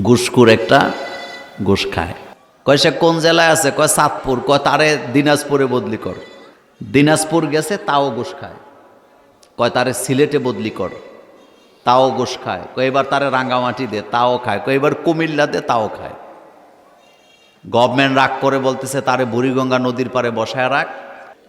ঘুষখুর একটা ঘুষ খায়। কয় সে কোন জেলায় আছে? কয় সাতপুর। কয় তারে দিনাজপুরে বদলি কর। দিনাজপুর গেছে, তাও ঘুষ খায়। কয় তারে সিলেটে বদলি কর। তাও ঘুষ খায়। কয় এবার তারে রাঙ্গামাটি দে, তাও খায়। কয় এবার কুমিল্লা দে, তাও খায়। গভর্নমেন্ট রাগ করে বলতেছে, তারে বুড়িগঙ্গা নদীর পারে বসায় রাখ।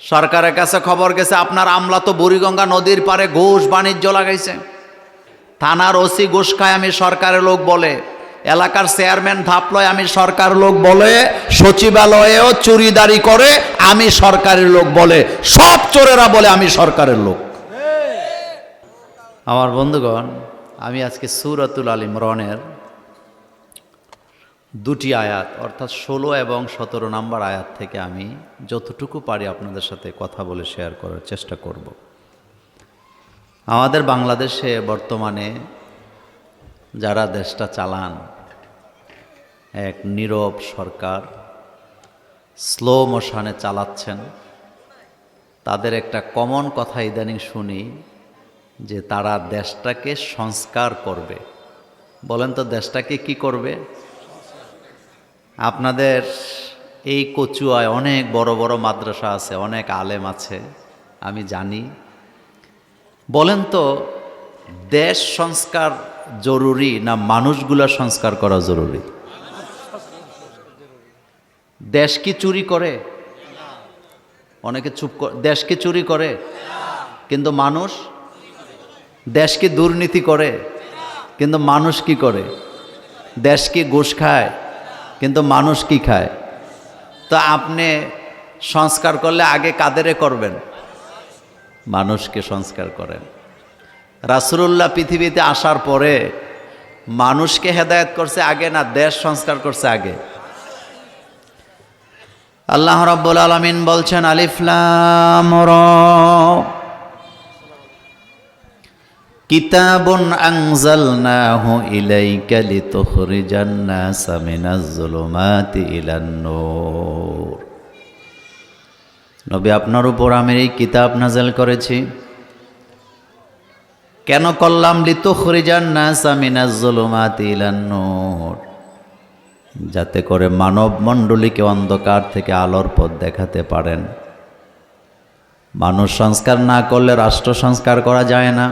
সরকারের কাছে খবর গেছে, আপনার আমলা তো বুড়িগঙ্গা নদীর পারে ঘোষ বাণিজ্য লাগাইছে। থানার ওসি ঘুষ খায়, আমি সরকারের লোক বলে। এলাকার চেয়ারম্যান ধাপলয় আমি সরকার লোক বলে, সচিবালয়েও চুরিদারি করে, আমি সরকারের লোক বলে, সব চোরেরা বলে আমি সরকারের লোক। আমার বন্ধুগণ, আমি আজকে সুরতুল আল ইমরনের দুটি আয়াত, অর্থাৎ ষোলো এবং সতেরো নম্বর আয়াত থেকে আমি যতটুকু পারি আপনাদের সাথে কথা বলে শেয়ার করার চেষ্টা করব। আমাদের বাংলাদেশে বর্তমানে যারা দেশটা চালান, এক নীরব সরকার স্লো মোশনে চালাচ্ছেন, তাদের একটা কমন কথা ইদানিং শুনি যে তারা দেশটাকে সংস্কার করবে। বলেন তো দেশটাকে কি করবে? আপনাদের এই কচুয়ায় অনেক বড় বড় মাদ্রাসা আছে, অনেক আলেম আছে, আমি জানি। বলেন তো দেশ সংস্কার জরুরি না মানুষগুলা সংস্কার করা জরুরি? দেশ কি চুরি করে? অনেকে চুপ দেশ কি চুরি করে? কিন্তু মানুষ দেশ কি দুর্নীতি করে? কিন্তু মানুষ কি করে? দেশ কি ঘুষ খায়? কিন্তু মানুষ কি খায়? তো আপনি সংস্কার করলে আগে কাদেরে করবেন? মানুষকে সংস্কার করেন। রাসুলুল্লাহ পৃথিবীতে আসার পরে মানুষকে হেদায়েত করছে আগে না দেশ সংস্কার করছে আগে? আল্লাহ রাব্বুল আলামিন বলছেন আলিফলাম কিতাবুন আনজালনাহু ইলাইকা লিতুখরিজান নাসা মিনাজ জুলুমাতি ইলান নূর। নবী আপনার উপর আমি এই কিতাব নাজেল করেছি। কেন করলাম? নূর। যাতে করে মানব মণ্ডলীকে অন্ধকার থেকে আলোর পথ দেখাতে পারেন। মানুষ সংস্কার না করলে রাষ্ট্র সংস্কার করা যায় না।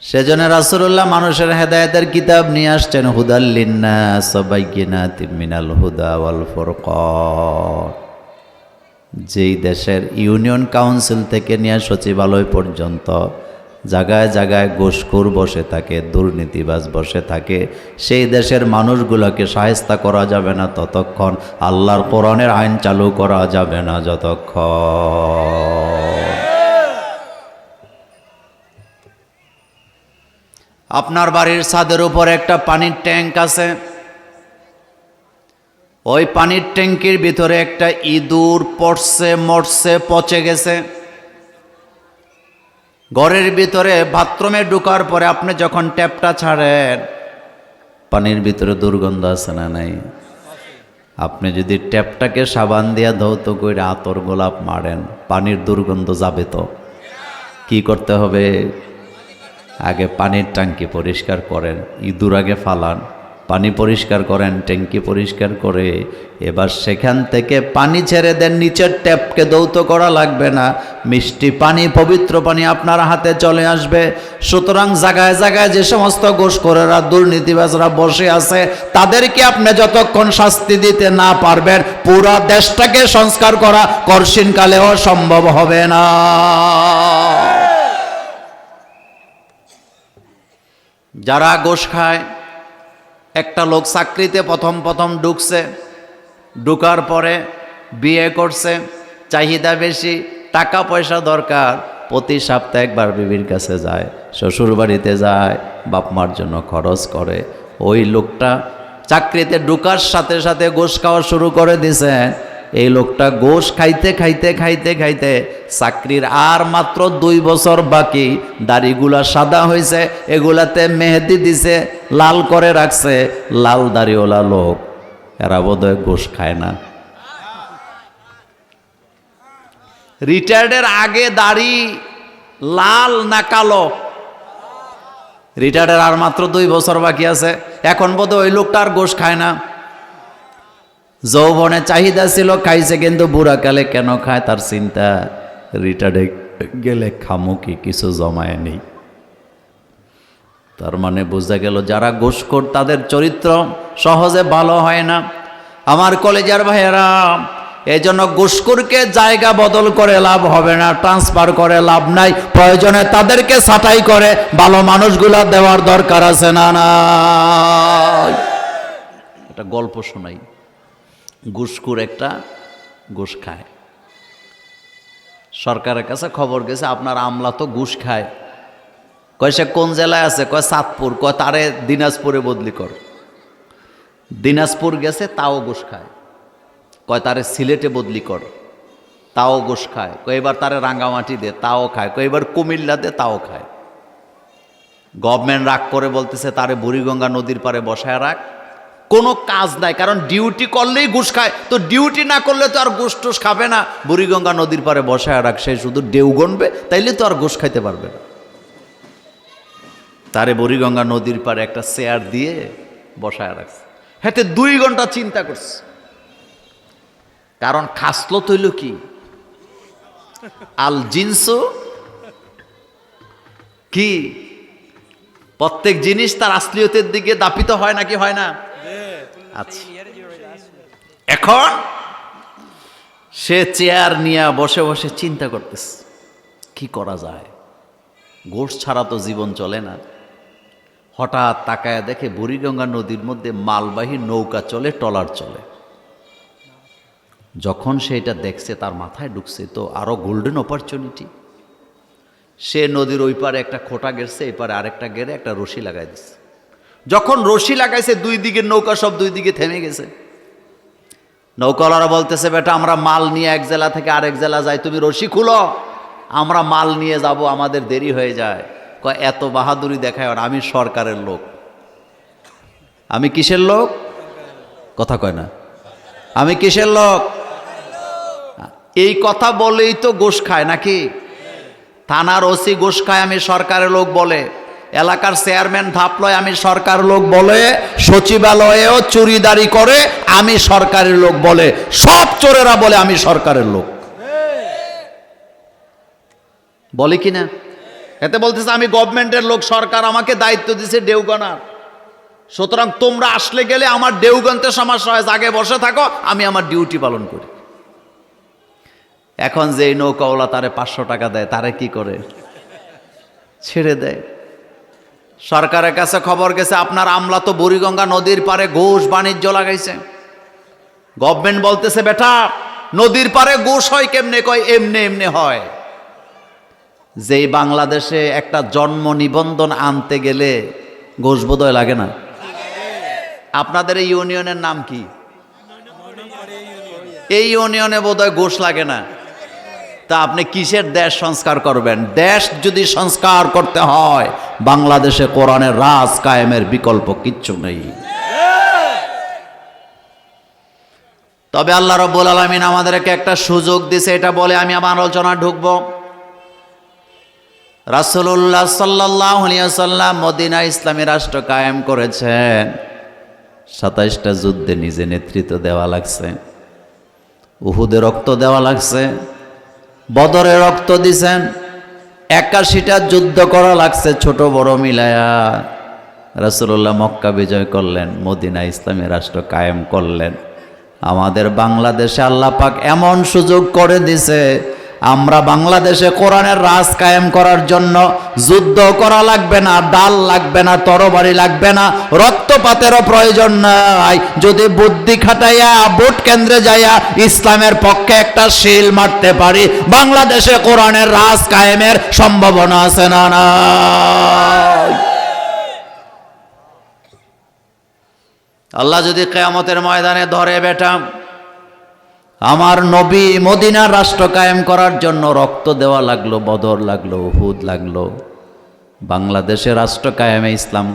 সেজন্য রাসুল্লাহ মানুষের হেদায়তের কিতাব নিয়ে আসছেন হুদাল্লিন্না সবাইকিনা তিমিনাল হুদা যেই দেশের ইউনিয়ন কাউন্সিল থেকে নিয়ে সচিবালয় পর্যন্ত জায়গায় জায়গায় গোসখুর বসে থাকে, দুর্নীতিবাজ বসে থাকে। সেই দেশের মানুষগুলোকে সাহেস্তা করা যাবে না ততক্ষণ, আল্লাহর কোরআনের আইন চালু করা যাবে না যতক্ষণ। আপনার বাড়ির ছাদের উপর একটা পানির ট্যাঙ্ক আছে। ওই পানির ট্যাঙ্কির ভিতরে একটা ইঁদুর পড়ছে, মরছে, পচে গেছে। ঘরের ভিতরে বাথরুমে ঢুকার পরে আপনি যখন ট্যাপটা ছাড়েন, পানির ভিতরে দুর্গন্ধ আছে না নাই? আপনি যদি ট্যাপটাকে সাবান দিয়া ধৌত করে আতর গোলাপ মারেন, পানির দুর্গন্ধ যাবে তো? কি করতে হবে? আগে পানির ট্যাঙ্কি পরিষ্কার করেন, ইঁদুর আগে ফালান। পানি পরিষ্কার করেন, ট্যাঙ্কি পরিষ্কার করে, এবার সেখান থেকে পানি ছেড়ে দেন, নিচের ট্যাপকে দৌত করা লাগবে না, মিষ্টি পানি, পবিত্র পানি আপনার হাতে চলে আসবে। সুতরাং জায়গায় জায়গায় যে সমস্ত গোসকরেরা দুর্নীতিবাজরা বসে আছে, তাদেরকে আপনি যতক্ষণ শাস্তি দিতে না পারবেন, পুরা দেশটাকে সংস্কার করা কর্ষিনকালেও সম্ভব হবে না। যারা গোশ খায় একটা লোক চাকরিতে প্রথম প্রথম ঢুকছে, ঢুকার পরে বিয়ে করছে, চাহিদা বেশি, টাকা পয়সা দরকার, প্রতি সপ্তাহে একবার বিবির কাছে যায়, শ্বশুর বাড়িতে যায়, বাপ মার জন্য খরচ করে। ওই লোকটা চাকরিতে ঢুকার সাথে সাথে গোস খাওয়া শুরু করে দিছে। এই লোকটা গোশ খাইতে খাইতে খাইতে খাইতে চাকরির আর মাত্র দুই বছর বাকি, দাড়িগুলা সাদা হয়েছে এগুলাতে মেহেদি দিছে, লাল করে রাখছে, লাল দাড়িওয়ালা লোক। এরা বোধহয় গোশ খায় না। রিটায়ার্ডের আগে দাড়ি লাল না কালো? রিটায়ার্ডের আর মাত্র দুই বছর বাকি আছে, এখন বোধ ওই লোকটা আর গোশ খায় না। যৌবনে চাহিদা ছিল, খাইছে, কিন্তু বুড়াকালে কেন খায় তার চিন্তা? রিটায়ার্ডে গেলে খামো কি, কিছু জমায় নেই। তার মানে বোঝা গেল, যারা ঘুষখোর, তাদের চরিত্র সহজে ভালো হয় না। আমার কলেজের ভাইয়েরা এই জন্য ঘুষখোরকে জায়গা বদল করে লাভ হবে না, ট্রান্সফার করে লাভ নাই। প্রয়োজনে তাদেরকে ছাঁটাই করে, ভালো মানুষগুলা দেওয়ার দরকার আছে না না একটা গল্প শোনাই। ঘুষখোর একটা ঘুষ খায়। সরকারের কাছে খবর গেছে, আপনার আমলা তো ঘুষ খায়। কয় সে কোন জেলায় আছে? কয় সাতপুর, কয় তারে দিনাজপুরে বদলি কর। দিনাজপুর গেছে, তাও গোস খায়। কয় তারে সিলেটে বদলি কর, তাও গোস খায়। কয় এবার তারে রাঙ্গামাটি দে, তাও খায়। কয় এবার কুমিল্লা দে, তাও খায়। গভর্নমেন্ট রাগ করে বলতেছে, তারে বুড়িগঙ্গা নদীর পারে বসায় রাখ। কোনো কাজ নাই, কারণ ডিউটি করলেই ঘুষ খায়। তো ডিউটি না করলে তো আর ঘুষ টুস খাবে না। বুড়িগঙ্গা নদীর পারে বসায় রাখ, সে শুধু ডেউ গনবে তাইলে তো আর ঘুষ খাইতে পারবে না। তারে বুড়িগঙ্গা নদীর পারে একটা চেয়ার দিয়ে বসায় রাখছে। হাতে দুই ঘণ্টা চিন্তা করছে। কারণ খাসলো তৈল কি? আল জিন্সু কি? প্রত্যেক জিনিস তার আসলিয়তের দিকে দাপিত হয় নাকি হয় না? আচ্ছা। এখন? সে চেয়ার নিয়ে বসে বসে চিন্তা করতেছে কি করা যায়? গোশ ছাড়া তো জীবন চলে না। হঠাৎ তাকায় দেখে বুড়িগঙ্গা নদীর মধ্যে মালবাহী নৌকা চলে টলার চলে। যখন সে এটা দেখছে তার মাথায় ঢুকছে তো আরও গোল্ডেন অপরচুনিটি সে নদীর ওই পারে একটা খোটা গেছে এই পারে আরেকটা গেড়ে একটা রশি লাগাই দিচ্ছে। যখন রশি লাগাইছে, দুই দিকের নৌকা সব দুই দিকে থেমে গেছে। নৌকাওয়ালারা বলতেছে, বেটা, আমরা মাল নিয়ে এক জেলা থেকে আরেক জেলা যাই, তুমি রশি খুলো, আমরা মাল নিয়ে যাব, আমাদের দেরি হয়ে যায়। কয়, এত বাহাদুরি দেখায় আর আমি সরকারের লোক। আমি কিসের লোক? কথা কয় না। আমি কিসের লোক? এই কথা বলেই তো গোশ খায় নাকি? থানার ওসি গোশ খায়, আমি সরকারের লোক বলে। এলাকার চেয়ারম্যান ধাপলয় আমি সরকার লোক বলে, সচিবালয়েও চুরিদারি করে, আমি সরকারের লোক বলে, সব চোরেরা বলে আমি সরকারের লোক। বলে কি না? এতে বলতেছে, আমি গভর্নমেন্টের লোক, সরকার আমাকে দায়িত্ব দিছে ডেউগনার। সুতরাং তোমরা আসলে গেলে আমার ডেউগন্তে সমস্যা হয় আগে বসে থাকো, আমি আমার ডিউটি পালন করি। এখন যে নৌকাওয়ালা তারে পাঁচশো টাকা দেয়, তারে কি করে? ছেড়ে দেয়। সরকারের কাছে খবর গেছে, আপনার আমলা তো বুড়িগঙ্গা নদীর পারে ঘুষ বাণিজ্য লাগাইছে। গভর্নমেন্ট বলতেছে, বেটা, নদীর পারে ঘুষ হয় কেমনে? কয়, এমনে এমনে হয়। যেই বাংলাদেশে একটা জন্ম নিবন্ধন আনতে গেলে ঘোষ বোধহয় লাগে না। আপনাদের এই ইউনিয়নের নাম কি? এই ইউনিয়নে বোধহয় ঘোষ লাগে না। তা আপনি কিসের দেশ সংস্কার করবেন? দেশ যদি সংস্কার করতে হয়, বাংলাদেশে কোরআনের রাজ কায়েমের বিকল্প কিচ্ছু নেই। তবে আল্লাহ রব্বুল আলমিন আমাদেরকে একটা সুযোগ দিছে, এটা বলে আমি আমার আলোচনা ঢুকবো। রাসুল্লাহ সাল্লাহ মদিনা ইসলামী রাষ্ট্র কায়েম করেছেন। সাতাইশটা যুদ্ধে নিজে নেতৃত্ব দেওয়া লাগছে। উহুদে রক্ত দেওয়া লাগছে। বদরে রক্ত দিছেন, একাশিটা যুদ্ধ করা লাগছে ছোট বড় মিলায়া। রাসুল্লাহ মক্কা বিজয় করলেন, মদিনা ইসলামী রাষ্ট্র কায়েম করলেন। আমাদের বাংলাদেশে আল্লাপাক এমন সুযোগ করে দিছে আমরা বাংলাদেশে কোরআনের রাজ কায়েম করার জন্য যুদ্ধ করা লাগবে না, ডাল লাগবে না, তরবারি লাগবে না, রক্তপাতেরও প্রয়োজন নাই। যদি বুদ্ধি খাটাইয়া ভোট কেন্দ্রে যাইয়া ইসলামের পক্ষে একটা শিল মারতে পারি, বাংলাদেশে কোরআনের রাজ কায়েমের সম্ভাবনা আছে না না আল্লাহ যদি কেয়ামতের ময়দানে ধরে বেটা আমার নবী মদিনার রাষ্ট্র কায়েম করার জন্য রক্ত দেওয়া লাগল, বদর লাগল হুদ লাগল। বাংলাদেশে রাষ্ট্র কায়েমে ইসলাম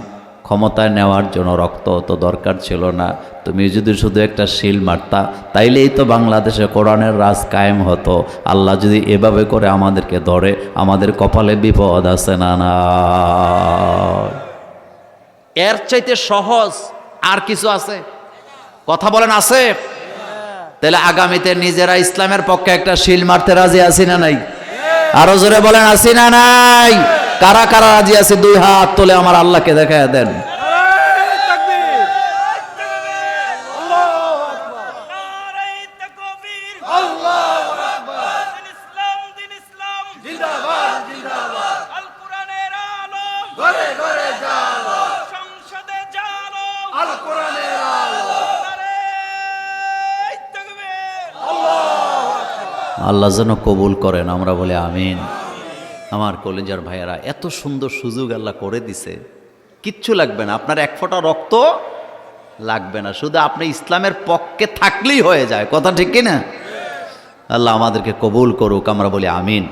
ক্ষমতায় নেওয়ার জন্য রক্ত অত দরকার ছিল না। তুমি যদি শুধু একটা শিল মারতা, তাইলেই তো বাংলাদেশে কোরআনের রাজ কায়েম হতো। আল্লাহ যদি এভাবে করে আমাদেরকে ধরে, আমাদের কপালে বিপদ আছে না না। এর চাইতে সহজ আর কিছু আছে? কথা বলেন আছে তাহলে আগামীতে নিজেরা ইসলামের পক্ষে একটা শিল মারতে রাজি আছি না নাই? আরও জোরে বলেন, আছি না নাই? কারা কারা রাজি আছে? দুই হাত তোলে আমার আল্লাহকে দেখা দেন নারাই তাকবীর আল্লাহু আকবার দিন ইসলাম দিন ইসলাম জিন্দাবাদ জিন্দাবাদ আল কোরআনের আলো ঘরে ঘরে জালো সংসদে জালো আল কোরআনের আলো নারাই তাকবীর আল্লাহ যেন কবুল করেন, আমরা বলে আমিন। আমার কলেজার ভাইয়েরা, এত সুন্দর সুযোগ আল্লাহ করে দিছে। কিচ্ছু লাগবে না, আপনার এক ফোঁটা রক্ত লাগবে না, শুধু আপনি ইসলামের পক্ষে থাকলেই হয়ে যায়, কথা ঠিক কিনা? আল্লাহ আমাদেরকে কবুল করুক, আমরা বলি আমিন।